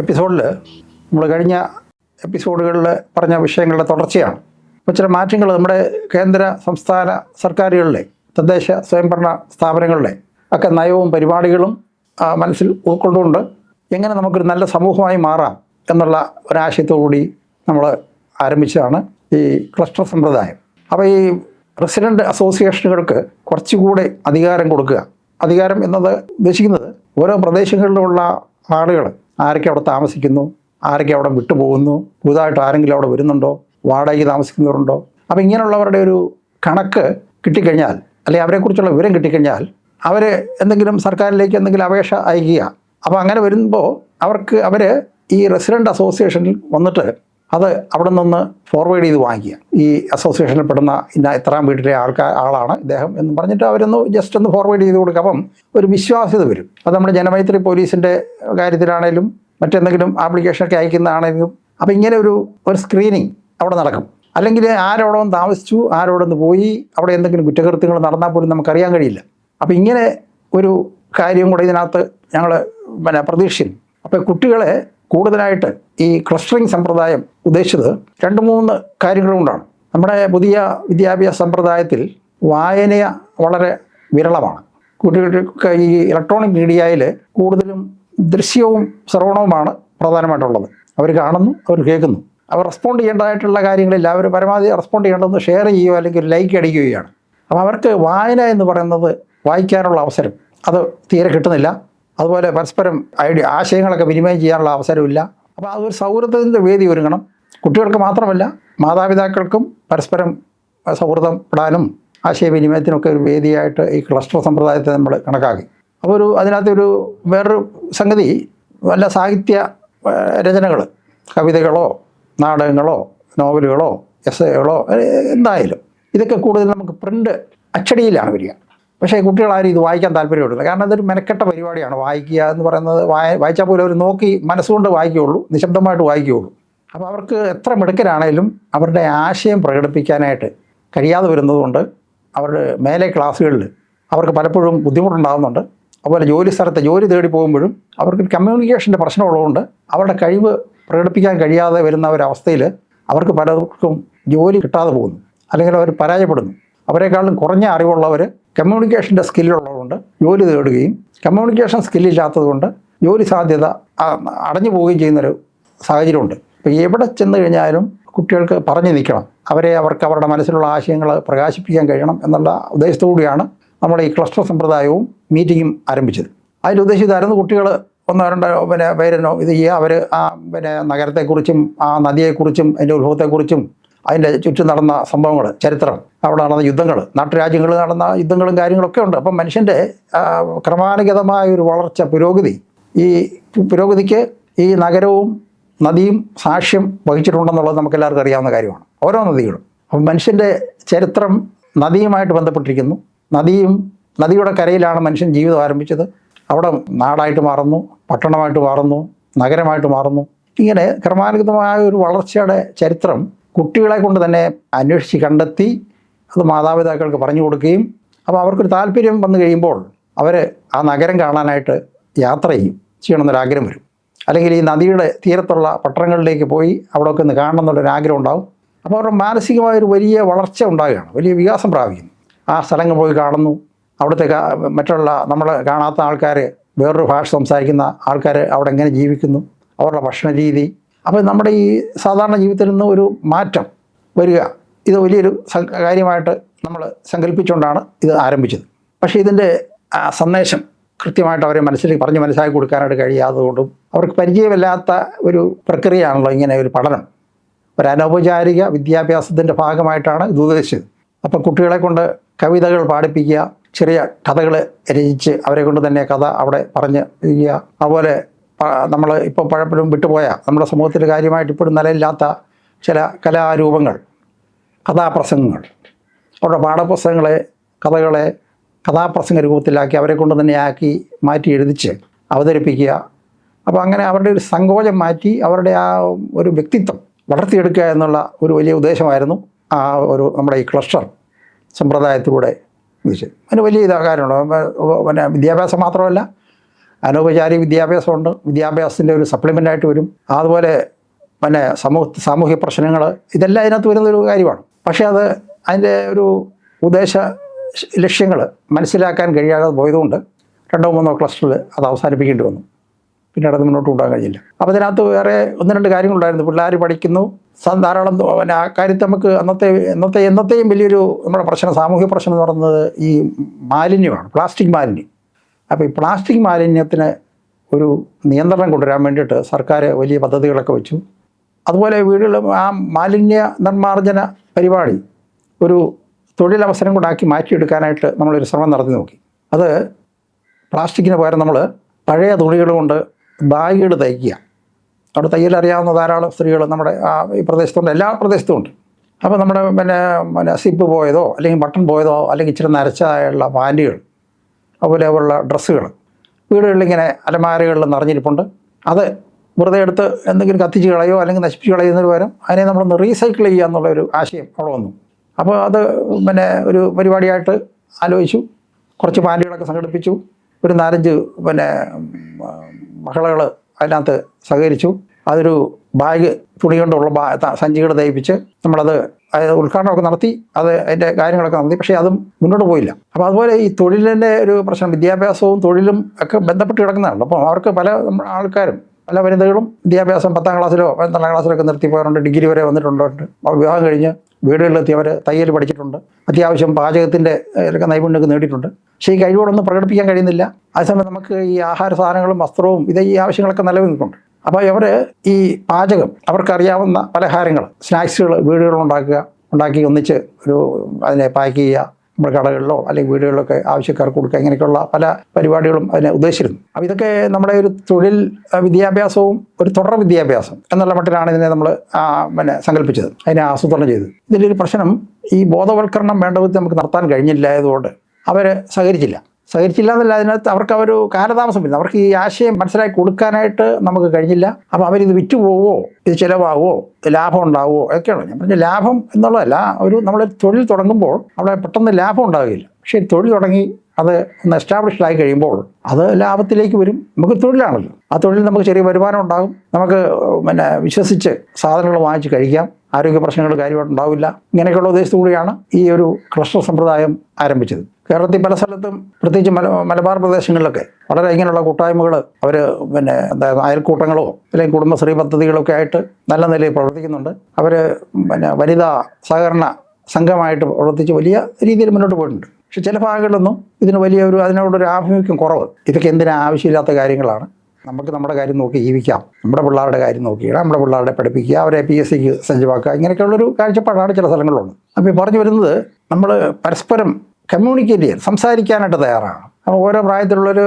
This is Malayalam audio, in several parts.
എപ്പിസോഡിൽ നമ്മൾ കഴിഞ്ഞ എപ്പിസോഡുകളിൽ പറഞ്ഞ വിഷയങ്ങളുടെ തുടർച്ചയാണ്. അപ്പോൾ ചില മാറ്റങ്ങൾ നമ്മുടെ കേന്ദ്ര സംസ്ഥാന സർക്കാരുകളിലെ തദ്ദേശ സ്വയംഭരണ സ്ഥാപനങ്ങളിലെ ഒക്കെ നയവും പരിപാടികളും മനസ്സിൽ ഉൾക്കൊണ്ടുകൊണ്ട് എങ്ങനെ നമുക്കൊരു നല്ല സമൂഹമായി മാറാം എന്നുള്ള ഒരാശയത്തോടുകൂടി നമ്മൾ ആരംഭിച്ചതാണ് ഈ ക്ലസ്റ്റർ സമ്പ്രദായം. അപ്പോൾ ഈ റെസിഡന്റ് അസോസിയേഷനുകൾക്ക് കുറച്ചുകൂടെ അധികാരം കൊടുക്കുക. അധികാരം എന്നത് ഉദ്ദേശിക്കുന്നത് ഓരോ പ്രദേശങ്ങളിലുമുള്ള ആളുകൾ ആരൊക്കെ അവിടെ താമസിക്കുന്നു ആരൊക്കെ അവിടെ വിട്ടുപോകുന്നു പുതുതായിട്ട് ആരെങ്കിലും അവിടെ വരുന്നുണ്ടോ വാടകയ്ക്ക് താമസിക്കുന്നവരുണ്ടോ? അപ്പോൾ ഇങ്ങനെയുള്ളവരുടെ ഒരു കണക്ക് കിട്ടിക്കഴിഞ്ഞാൽ അല്ലെങ്കിൽ അവരെക്കുറിച്ചുള്ള വിവരം കിട്ടിക്കഴിഞ്ഞാൽ അവർ എന്തെങ്കിലും സർക്കാരിലേക്ക് എന്തെങ്കിലും അപേക്ഷ അയക്കുക അപ്പോൾ അങ്ങനെ വരുമ്പോൾ അവർക്ക് അവർ ഈ റെസിഡന്റ് അസോസിയേഷനിൽ വന്നിട്ട് അത് അവിടെ നിന്ന് ഫോർവേഡ് ചെയ്ത് വാങ്ങിക്കുക. ഈ അസോസിയേഷനിൽ പെടുന്ന ഇന്ന ഇത്രാം വീട്ടിലെ ആൾക്കാർ ആളാണ് ഇദ്ദേഹം എന്ന് പറഞ്ഞിട്ട് അവരൊന്ന് ജസ്റ്റ് ഒന്ന് ഫോർവേഡ് ചെയ്ത് കൊടുക്കുക അപ്പം ഒരു വിശ്വാസ്യത വരും. അത് നമ്മുടെ ജനമൈത്രി പോലീസിന്റെ കാര്യത്തിലാണേലും മറ്റെന്തെങ്കിലും ആപ്ലിക്കേഷനൊക്കെ അയക്കുന്നതാണെങ്കിലും അപ്പോൾ ഇങ്ങനെ ഒരു ഒരു സ്ക്രീനിങ് അവിടെ നടക്കും. അല്ലെങ്കിൽ ആരോടൊന്ന് താമസിച്ചു ആരോടെ ഒന്ന് പോയി അവിടെ എന്തെങ്കിലും കുറ്റകൃത്യങ്ങൾ നടന്നാൽ പോലും നമുക്കറിയാൻ കഴിയില്ല. അപ്പോൾ ഇങ്ങനെ ഒരു കാര്യം കൂടെ ഇതിനകത്ത് ഞങ്ങൾ പിന്നെ പ്രതീക്ഷിക്കുന്നു. അപ്പോൾ കുട്ടികളെ കൂടുതലായിട്ട് ഈ ക്ലസ്റ്ററിംഗ് സമ്പ്രദായം ഉദ്ദേശിച്ചത് രണ്ട് മൂന്ന് കാര്യങ്ങൾ കൊണ്ടാണ്. നമ്മുടെ പുതിയ വിദ്യാഭ്യാസ സമ്പ്രദായത്തിൽ വായന വളരെ വിരളമാണ്. കുട്ടികൾക്ക് ഈ ഇലക്ട്രോണിക് മീഡിയയിൽ കൂടുതലും ദൃശ്യവും ശ്രവണവുമാണ് പ്രധാനമായിട്ടുള്ളത്. അവർ കാണുന്നു അവർ കേൾക്കുന്നു. അവർ റെസ്പോണ്ട് ചെയ്യേണ്ടതായിട്ടുള്ള കാര്യങ്ങളിൽ അവർ പരമാവധി റെസ്പോണ്ട് ചെയ്യേണ്ടത് ഷെയർ ചെയ്യുകയോ അല്ലെങ്കിൽ ലൈക്ക് അടിക്കുകയാണ് അപ്പോൾ അവർക്ക് വായന എന്ന് പറയുന്നത് വായിക്കാനുള്ള അവസരം അത് തീരെ കിട്ടുന്നില്ല. അതുപോലെ പരസ്പരം ഐഡിയ ആശയങ്ങളൊക്കെ വിനിമയം ചെയ്യാനുള്ള അവസരമില്ല. അപ്പോൾ അതൊരു സൗഹൃദത്തിന്റെ വേദി ഒരുങ്ങണം. കുട്ടികൾക്ക് മാത്രമല്ല മാതാപിതാക്കൾക്കും പരസ്പരം സൗഹൃദം പെടാനും ആശയവിനിമയത്തിനൊക്കെ ഒരു വേദിയായിട്ട് ഈ ക്ലസ്റ്റർ സമ്പ്രദായത്തെ നമ്മൾ കണക്കാക്കി. അപ്പോൾ ഒരു അതിനകത്തൊരു വേറൊരു സംഗതി വല്ല സാഹിത്യ രചനകൾ കവിതകളോ നാടകങ്ങളോ നോവലുകളോ എസ്സേകളോ എന്തായാലും. ഇതൊക്കെ കൂടുതൽ നമുക്ക് പ്രിന്റ് അച്ചടിയിലാണ് വരിക. പക്ഷേ കുട്ടികളാരും ഇത് വായിക്കാൻ താല്പര്യപ്പെടുന്നില്ല. കാരണം അതൊരു മെനക്കെട്ട പരിപാടിയാണ്. വായിക്കുക എന്ന് പറയുന്നത് വായ വായിച്ചാൽ പോലും അവർ നോക്കി മനസ്സുകൊണ്ട് വായിക്കുകയുള്ളൂ നിശബ്ദമായിട്ട് വായിക്കുകയുള്ളൂ. അപ്പോൾ അവർക്ക് എത്ര മിടുക്കരാണേലും അവരുടെ ആശയം പ്രകടിപ്പിക്കാനായിട്ട് കഴിയാതെ വരുന്നതുകൊണ്ട് അവരുടെ മേലെ ക്ലാസ്സുകളിൽ അവർക്ക് പലപ്പോഴും ബുദ്ധിമുട്ടുണ്ടാകുന്നുണ്ട്. അതുപോലെ ജോലി സ്ഥലത്ത് ജോലി തേടി പോകുമ്പോഴും അവർക്ക് കമ്മ്യൂണിക്കേഷന്റെ പ്രശ്നമുള്ളതുകൊണ്ട് അവരുടെ കഴിവ് പ്രകടിപ്പിക്കാൻ കഴിയാതെ വരുന്ന ഒരവസ്ഥയിൽ അവർക്ക് പലർക്കും ജോലി കിട്ടാതെ പോകുന്നു. അല്ലെങ്കിൽ അവർ പരാജയപ്പെടുന്നു. അവരെക്കാളും കുറഞ്ഞ അറിവുള്ളവർ കമ്മ്യൂണിക്കേഷന്റെ സ്കില്ലുള്ളതുകൊണ്ട് ജോലി തേടുകയും കമ്മ്യൂണിക്കേഷൻ സ്കില്ലില്ലാത്തതുകൊണ്ട് ജോലി സാധ്യത അടഞ്ഞു പോവുകയും ചെയ്യുന്നൊരു സാഹചര്യമുണ്ട്. അപ്പോൾ എവിടെ ചെന്ന് കഴിഞ്ഞാലും കുട്ടികൾക്ക് പറഞ്ഞു നിൽക്കണം. അവരെ അവർക്ക് അവരുടെ മനസ്സിലുള്ള ആശയങ്ങൾ പ്രകാശിപ്പിക്കാൻ കഴിയണം എന്നുള്ള ഉദ്ദേശത്തോടുകൂടിയാണ് നമ്മൾ ഈ ക്ലസ്റ്റർ സമ്പ്രദായവും മീറ്റിങ്ങും ആരംഭിച്ചത്. അതിൽ ഉദ്ദേശിച്ചതായിരുന്നു കുട്ടികൾ ഒന്നോ രണ്ടോ പിന്നെ പേരനോ ഇത് ചെയ്യുക അവർ ആ പിന്നെ നഗരത്തെക്കുറിച്ചും ആ നദിയെക്കുറിച്ചും അതിന്റെ ഉത്ഭവത്തെക്കുറിച്ചും അതിന്റെ ചുറ്റും നടന്ന സംഭവങ്ങൾ ചരിത്രം. അവിടെ നടന്ന യുദ്ധങ്ങൾ നാട്ടുരാജ്യങ്ങളിൽ നടന്ന യുദ്ധങ്ങളും കാര്യങ്ങളൊക്കെ ഉണ്ട്. അപ്പം മനുഷ്യന്റെ ക്രമാനുഗതമായ ഒരു വളർച്ച പുരോഗതി ഈ പുരോഗതിക്ക് ഈ നഗരവും നദിയും സാക്ഷ്യം വഹിച്ചിട്ടുണ്ടെന്നുള്ളത് നമുക്ക് എല്ലാവർക്കും അറിയാവുന്ന കാര്യമാണ്. ഓരോ നദികളും. അപ്പം മനുഷ്യന്റെ ചരിത്രം നദിയുമായിട്ട് ബന്ധപ്പെട്ടിരിക്കുന്നു. നദിയും നദിയുടെ കരയിലാണ് മനുഷ്യൻ ജീവിതം ആരംഭിച്ചത്. അവിടെ നാടായിട്ട് മാറുന്നു പട്ടണമായിട്ട് മാറുന്നു നഗരമായിട്ട് മാറുന്നു. ഇങ്ങനെ ക്രമാനുഗതമായ ഒരു വളർച്ചയുടെ ചരിത്രം കുട്ടികളെ കൊണ്ട് തന്നെ അന്വേഷിച്ച് കണ്ടെത്തി അത് മാതാപിതാക്കൾക്ക് പറഞ്ഞു കൊടുക്കുകയും അപ്പോൾ അവർക്കൊരു താല്പര്യം വന്നു കഴിയുമ്പോൾ അവർ ആ നഗരം കാണാനായിട്ട് യാത്ര ചെയ്യും. ചെയ്യണമെന്നൊരാഗ്രഹം വരും. അല്ലെങ്കിൽ ഈ നദിയുടെ തീരത്തുള്ള പട്ടണങ്ങളിലേക്ക് പോയി അവിടെ ഒക്കെ ഒന്ന് കാണണം എന്നുള്ളൊരാഗ്രഹം ഉണ്ടാവും. അപ്പോൾ അവരുടെ മാനസികമായൊരു വലിയ വളർച്ച ഉണ്ടാകുകയാണ് വലിയ വികാസം പ്രാപിക്കുന്നു ആ സ്ഥലങ്ങൾ പോയി കാണുന്നു. അവിടുത്തെ മറ്റുള്ള നമ്മൾ കാണാത്ത ആൾക്കാർ വേറൊരു ഭാഷ സംസാരിക്കുന്ന ആൾക്കാർ അവിടെ എങ്ങനെ ജീവിക്കുന്നു? അവരുടെ ഭക്ഷണ രീതി അപ്പോൾ നമ്മുടെ ഈ സാധാരണ ജീവിതത്തിൽ നിന്ന് ഒരു മാറ്റം വരിക. ഇത് വലിയൊരു കാര്യമായിട്ട് നമ്മൾ സങ്കല്പിച്ചുകൊണ്ടാണ് ഇത് ആരംഭിച്ചത്. പക്ഷേ ഇതിന്റെ സന്ദേശം കൃത്യമായിട്ട് അവരെ മനസ്സിലേക്ക് പറഞ്ഞ് മനസ്സിലാക്കി കൊടുക്കാനായിട്ട് കഴിയാത്തതുകൊണ്ടും അവർക്ക് പരിചയമില്ലാത്ത ഒരു പ്രക്രിയയാണല്ലോ ഇങ്ങനെ ഒരു പഠനം. ഒരു അനൗപചാരിക വിദ്യാഭ്യാസത്തിന്റെ ഭാഗമായിട്ടാണ് ഇത് ഉദ്ദേശിച്ചത്. അപ്പം കുട്ടികളെ കൊണ്ട് കവിതകൾ പാടിപ്പിക്കുക ചെറിയ കഥകൾ രചിച്ച് അവരെ കൊണ്ട് തന്നെ കഥ അവിടെ പറഞ്ഞ് ചെയ്യുക അതുപോലെ നമ്മൾ ഇപ്പോൾ പഴപ്പോഴും വിട്ടുപോയ. നമ്മുടെ സമൂഹത്തിൽ കാര്യമായിട്ട് ഇപ്പോഴും നിലയില്ലാത്ത ചില കലാരൂപങ്ങൾ. കഥാപ്രസംഗങ്ങൾ. അവരുടെ പാഠപുസ്തകങ്ങളെ കഥകളെ കഥാപ്രസംഗ രൂപത്തിലാക്കി അവരെ കൊണ്ട് തന്നെ ആക്കി മാറ്റി എഴുതിച്ച് അവതരിപ്പിക്കുക. അപ്പോൾ അങ്ങനെ അവരുടെ ഒരു സങ്കോചം മാറ്റി അവരുടെ ആ ഒരു വ്യക്തിത്വം വളർത്തിയെടുക്കുക എന്നുള്ള ഒരു വലിയ ഉദ്ദേശമായിരുന്നു ആ ഒരു നമ്മുടെ ഈ ക്ലസ്റ്റർ സമ്പ്രദായത്തിലൂടെ. ഉദ്ദേശിച്ചത് അതിന് വലിയ ഇതാകാരമുണ്ട് പിന്നെ വിദ്യാഭ്യാസം മാത്രമല്ല അനൗപചാരിക വിദ്യാഭ്യാസമുണ്ട്. വിദ്യാഭ്യാസത്തിന്റെ ഒരു സപ്ലിമെന്റായിട്ട് വരും. അതുപോലെ പിന്നെ സമൂഹ സാമൂഹ്യ പ്രശ്നങ്ങൾ ഇതെല്ലാം അതിനകത്ത് വരുന്നൊരു കാര്യമാണ്. പക്ഷേ അത് അതിന്റെ ഒരു ഉദ്ദേശ ലക്ഷ്യങ്ങൾ മനസ്സിലാക്കാൻ കഴിയാതെ പോയതുകൊണ്ട് രണ്ടോ മൂന്നോ ക്ലസ്റ്ററിൽ അത് അവസാനിപ്പിക്കേണ്ടി വന്നു. പിന്നീട് അത് മുന്നോട്ട് കൊണ്ടുപോകാൻ കഴിഞ്ഞില്ല. അപ്പോൾ ഇതിനകത്ത് വേറെ ഒന്ന് രണ്ട് കാര്യങ്ങളുണ്ടായിരുന്നു. പിള്ളേർ പഠിക്കുന്നു. ധാരാളം പിന്നെ ആ കാര്യത്തിൽ നമുക്ക് അന്നത്തെ അന്നത്തെ എന്നത്തെയും വലിയൊരു നമ്മുടെ പ്രശ്നം സാമൂഹ്യ പ്രശ്നം എന്ന് പറയുന്നത് ഈ മാലിന്യമാണ് പ്ലാസ്റ്റിക് മാലിന്യം. അപ്പോൾ ഈ പ്ലാസ്റ്റിക് മാലിന്യത്തിന് ഒരു നിയന്ത്രണം കൊണ്ടുവരാൻ വേണ്ടിയിട്ട് സർക്കാർ വലിയ പദ്ധതികളൊക്കെ വെച്ചു. അതുപോലെ വീടുകൾ ആ മാലിന്യ നിർമ്മാർജന പരിപാടി ഒരു തൊഴിലവസരം കൊണ്ടാക്കി മാറ്റിയെടുക്കാനായിട്ട് നമ്മളൊരു ശ്രമം നടത്തി നോക്കി. അത് പ്ലാസ്റ്റിക്കിന് പകരം നമ്മൾ പഴയ തുണികൾ കൊണ്ട് ബാഗുകൾ തയ്ക്കുക. അവിടെ തയ്യൽ അറിയാവുന്ന ധാരാളം സ്ത്രീകൾ നമ്മുടെ ആ ഈ പ്രദേശത്തുണ്ട് എല്ലാ പ്രദേശത്തും ഉണ്ട്. അപ്പോൾ നമ്മുടെ പിന്നെ പിന്നെ സിപ്പ് പോയതോ അല്ലെങ്കിൽ ബട്ടൺ പോയതോ അല്ലെങ്കിൽ ഇച്ചിരി നരച്ചതായുള്ള പാന്റുകൾ അതുപോലെ ഉള്ള ഡ്രസ്സുകൾ വീടുകളിൽ ഇങ്ങനെ അലമാരകളിൽ നിറഞ്ഞിരിപ്പുണ്ട്. അത് വെറുതെ എടുത്ത് എന്തെങ്കിലും കത്തിച്ച് കളയോ അല്ലെങ്കിൽ നശിപ്പിച്ച് കളയുന്നതിന് പകരം അതിനെ നമ്മളൊന്ന് റീസൈക്കിൾ ചെയ്യുക എന്നുള്ള ഒരു ആശയം അവിടെ വന്നു. അപ്പോൾ അത് പിന്നെ ഒരു പരിപാടിയായിട്ട് ആലോചിച്ചു. കുറച്ച് പാന്റുകളൊക്കെ സംഘടിപ്പിച്ചു. ഒരു നാലഞ്ച് പിന്നെ മഹളകൾ അതിനകത്ത് സഹകരിച്ചു. അതൊരു ബാഗ് തുണി കൊണ്ടുള്ള സഞ്ചികൾ തയ്പ്പിച്ച് നമ്മളത് അതായത് ഉദ്ഘാടനമൊക്കെ നടത്തി അത് അതിന്റെ കാര്യങ്ങളൊക്കെ നടത്തി. പക്ഷേ അതും മുന്നോട്ട് പോയില്ല. അപ്പോൾ അതുപോലെ ഈ തൊഴിലിന്റെ ഒരു പ്രശ്നം വിദ്യാഭ്യാസവും തൊഴിലും ഒക്കെ ബന്ധപ്പെട്ട് കിടക്കുന്നതാണ്. അപ്പോൾ അവർക്ക് പല ആൾക്കാരും പല വനിതകളും വിദ്യാഭ്യാസം പത്താം ക്ലാസ്സിലോ പന്ത്രണ്ടാം ക്ലാസ്സിലൊക്കെ നിർത്തി പോയവരുണ്ട് ഡിഗ്രി വരെ വന്നിട്ടുണ്ട്. വിവാഹം കഴിഞ്ഞ് വീടുകളിലെത്തി അവർ തയ്യൽ പഠിച്ചിട്ടുണ്ട്. അത്യാവശ്യം പാചകത്തിന്റെ ഒക്കെ നൈപുണ്യമൊക്കെ നേടിയിട്ടുണ്ട്. പക്ഷേ ഈ കഴിവുകളൊന്നും പ്രകടിപ്പിക്കാൻ കഴിയുന്നില്ല. അതേസമയം നമുക്ക് ഈ ആഹാര സാധനങ്ങളും വസ്ത്രവും ഇത് ഈ ആവശ്യങ്ങളൊക്കെ നിലനിൽക്കുന്നുണ്ട് അപ്പോൾ ഇവർ ഈ പാചകം അവർക്കറിയാവുന്ന പലഹാരങ്ങൾ സ്നാക്സുകൾ വീടുകളിൽ ഉണ്ടാക്കുക ഉണ്ടാക്കി ഒന്നിച്ച് ഒരു അതിനെ പാക്ക് ചെയ്യുക നമ്മുടെ കടകളിലോ അല്ലെങ്കിൽ വീടുകളിലൊക്കെ ആവശ്യക്കാർക്ക് കൊടുക്കുക. ഇങ്ങനെയൊക്കെയുള്ള പല പരിപാടികളും അതിനെ ഉദ്ദേശിച്ചിരുന്നു. അപ്പോൾ ഇതൊക്കെ നമ്മുടെ ഒരു തൊഴിൽ വിദ്യാഭ്യാസവും ഒരു തുടർ വിദ്യാഭ്യാസം എന്നുള്ള മട്ടിലാണ് ഇതിനെ നമ്മൾ പിന്നെ സങ്കല്പിച്ചത്. അതിനെ ആസൂത്രണം ചെയ്തത്. ഇതിന്റെ ഒരു പ്രശ്നം ഈ ബോധവൽക്കരണം വേണ്ട വിധത്തിൽ നമുക്ക് നടത്താൻ കഴിഞ്ഞില്ലായതുകൊണ്ട് അവർ സഹകരിച്ചില്ല. സഹകരിച്ചില്ല എന്നല്ല അതിനകത്ത് അവർക്ക് ഒരു കാലതാമസമില്ല അവർക്ക് ഈ ആശയം മനസ്സിലാക്കി കൊടുക്കാനായിട്ട് നമുക്ക് കഴിഞ്ഞില്ല. അപ്പോൾ അവരിത് വിറ്റുപോവോ? ഇത് ചിലവാകുമോ ലാഭം ഉണ്ടാവുമോ ഒക്കെയാണ് ഞാൻ പറഞ്ഞ ലാഭം എന്നുള്ളതല്ല ഒരു നമ്മൾ തൊഴിൽ തുടങ്ങുമ്പോൾ അവിടെ പെട്ടെന്ന് ലാഭം ഉണ്ടാകില്ല പക്ഷേ തൊഴിൽ തുടങ്ങി അത് ഒന്ന് എസ്റ്റാബ്ലിഷ്ഡ് ആയി കഴിയുമ്പോൾ അത് ലാഭത്തിലേക്ക് വരും. നമുക്ക് തൊഴിലാണല്ലോ. ആ തൊഴിൽ നമുക്ക് ചെറിയ വരുമാനം ഉണ്ടാകും. നമുക്ക് പിന്നെ വിശ്വസിച്ച് സാധനങ്ങൾ വാങ്ങിച്ച് കഴിക്കാം. ആരോഗ്യ പ്രശ്നങ്ങൾ കാര്യമായിട്ടുണ്ടാവില്ല ഇങ്ങനെയൊക്കെയുള്ള ഉദ്ദേശത്തു കൂടിയാണ് ഈ ഒരു ക്ലസ്റ്റർ സമ്പ്രദായം ആരംഭിച്ചത്. കേരളത്തിൽ പല സ്ഥലത്തും പ്രത്യേകിച്ച് മല മലബാർ പ്രദേശങ്ങളിലൊക്കെ വളരെ ഇങ്ങനെയുള്ള കൂട്ടായ്മകൾ അവർ പിന്നെ എന്താ അയൽക്കൂട്ടങ്ങളോ അല്ലെങ്കിൽ കുടുംബശ്രീ പദ്ധതികളൊക്കെ ആയിട്ട് നല്ല നിലയിൽ പ്രവർത്തിക്കുന്നുണ്ട്. അവർ പിന്നെ വനിതാ സഹകരണ സംഘമായിട്ട് പ്രവർത്തിച്ച് വലിയ രീതിയിൽ മുന്നോട്ട് പോയിട്ടുണ്ട്. പക്ഷെ ചില ഭാഗങ്ങളിലൊന്നും ഇതിന് വലിയ ഒരു അതിനോടൊരു ആഭിമുഖ്യം കുറവ്. ഇതൊക്കെ എന്തിനാ ആവശ്യമില്ലാത്ത കാര്യങ്ങളാണ്. നമുക്ക് നമ്മുടെ കാര്യം നോക്കി ജീവിക്കാം. നമ്മുടെ പിള്ളേരുടെ കാര്യം നോക്കിയിട്ട് നമ്മുടെ പിള്ളേരുടെ പഠിപ്പിക്കുക. അവരെ പി എസ് സിക്ക് സജ്ജമാക്കുക ഇങ്ങനെയൊക്കെയുള്ളൊരു കാഴ്ചപ്പാടാണ് ചില സ്ഥലങ്ങളിലുള്ളത്. അപ്പോൾ പറഞ്ഞു വരുന്നത് നമ്മൾ പരസ്പരം കമ്മ്യൂണിക്കേറ്റ് ചെയ്യാൻ സംസാരിക്കാനായിട്ട് തയ്യാറാണ്. അപ്പോൾ ഓരോ പ്രായത്തിലുള്ളവർ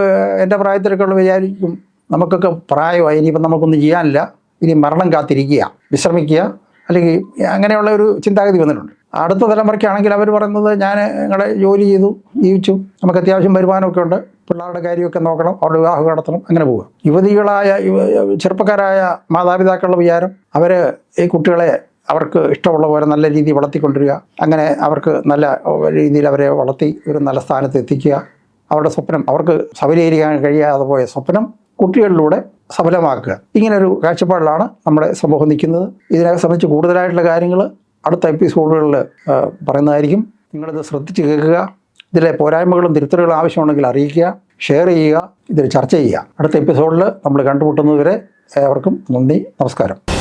എന്റെ പ്രായത്തിലൊക്കെ ഉള്ള വിചാരിക്കും നമുക്കൊക്കെ പ്രായമായി ഇനിയിപ്പം നമുക്കൊന്നും ചെയ്യാനില്ല. ഇനി മരണം കാത്തിരിക്കുക വിശ്രമിക്കുക. അല്ലെങ്കിൽ അങ്ങനെയുള്ള ഒരു ചിന്താഗതി വന്നിട്ടുണ്ട്. അടുത്ത തലമുറയ്ക്കാണെങ്കിൽ അവർ പറയുന്നത് ഞാൻ ഞങ്ങളെ ജോലി ചെയ്തു ജീവിച്ചു. നമുക്ക് അത്യാവശ്യം വരുമാനമൊക്കെ ഉണ്ട്. പിള്ളേരുടെ കാര്യമൊക്കെ നോക്കണം അവരുടെ വിവാഹം നടത്തണം അങ്ങനെ പോവുക. യുവതികളായ ചെറുപ്പക്കാരായ മാതാപിതാക്കളുടെ വിചാരം അവർ ഈ കുട്ടികളെ അവർക്ക് ഇഷ്ടമുള്ള പോലെ നല്ല രീതിയിൽ വളർത്തിക്കൊണ്ടിരിക അങ്ങനെ അവർക്ക് നല്ല രീതിയിൽ അവരെ വളർത്തി ഒരു നല്ല സ്ഥാനത്ത് എത്തിക്കുക. അവരുടെ സ്വപ്നം അവർക്ക് സബലീകരിക്കാൻ കഴിയാതെ പോയ സ്വപ്നം കുട്ടികളിലൂടെ സഫലമാക്കുക. ഇങ്ങനൊരു കാഴ്ചപ്പാടിലാണ് നമ്മുടെ സമൂഹം നിൽക്കുന്നത്. ഇതിനെ സംബന്ധിച്ച് കൂടുതലായിട്ടുള്ള കാര്യങ്ങൾ അടുത്ത എപ്പിസോഡുകളിൽ പറയുന്നതായിരിക്കും. നിങ്ങളിത് ശ്രദ്ധിച്ച് കേൾക്കുക. ഇതിലെ പോരായ്മകളും തിരുത്തലുകളും ആവശ്യമുണ്ടെങ്കിൽ അറിയിക്കുക ഷെയർ ചെയ്യുക ഇതിൽ ചർച്ച ചെയ്യുക. അടുത്ത എപ്പിസോഡിൽ നമ്മൾ കണ്ടുമുട്ടുന്നതുവരെ ഏവർക്കും നന്ദി നമസ്കാരം.